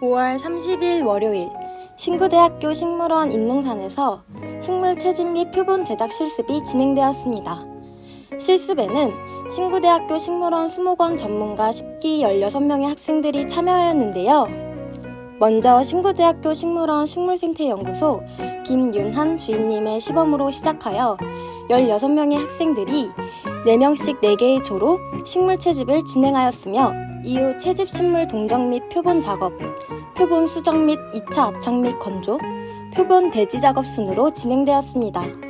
5월 30일 월요일 신구대학교 식물원 인능산에서 식물 채집 및 표본 제작 실습이 진행되었습니다. 실습에는 신구대학교 식물원 수목원 전문가 10기 16명의 학생들이 참여하였는데요. 먼저 신구대학교 식물원 식물생태연구소 김윤한 주인님의 시범으로 시작하여 16명의 학생들이 4명씩 4개의 조로 식물 채집을 진행하였으며 이후 채집 식물 동정 및 표본 작업, 표본 수정 및 2차 압착 및 건조, 표본 대지 작업 순으로 진행되었습니다.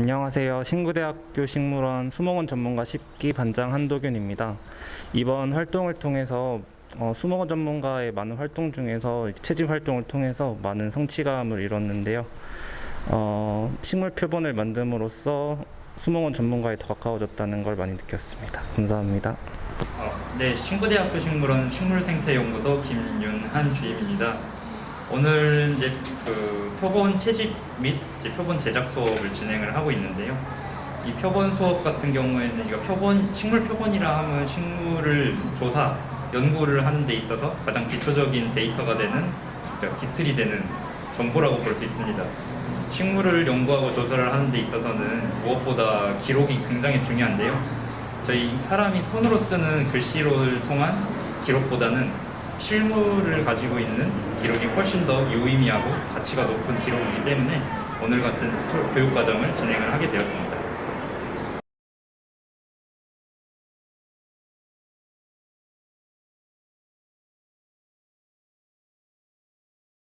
안녕하세요. 신구대학교 식물원 수목원 전문가 10기 반장 한도균입니다. 이번 활동을 통해서 어, 수목원 전문가의 많은 활동 중에서 채집 활동을 통해서 많은 성취감을 이뤘는데요. 어, 식물 표본을 만듦으로써 수목원 전문가에 더 가까워졌다는 걸 많이 느꼈습니다. 감사합니다. 어, 네, 신구대학교 식물원 식물생태연구소 김윤한 주임입니다. 오늘 이제 그 표본 채집 및 이제 표본 제작 수업을 진행을 하고 있는데요. 이 표본 수업 같은 경우에는 이거 표본 식물 표본이라 하면 식물을 조사 연구를 하는 데 있어서 가장 기초적인 데이터가 되는 그러니까 기틀이 되는 정보라고 볼 수 있습니다. 식물을 연구하고 조사를 하는 데 있어서는 무엇보다 기록이 굉장히 중요한데요. 저희 사람이 손으로 쓰는 글씨를 통한 기록보다는 실물을 가지고 있는 기록이 훨씬 더 유의미하고 가치가 높은 기록이기 때문에 오늘 같은 교육 과정을 진행을 하게 되었습니다.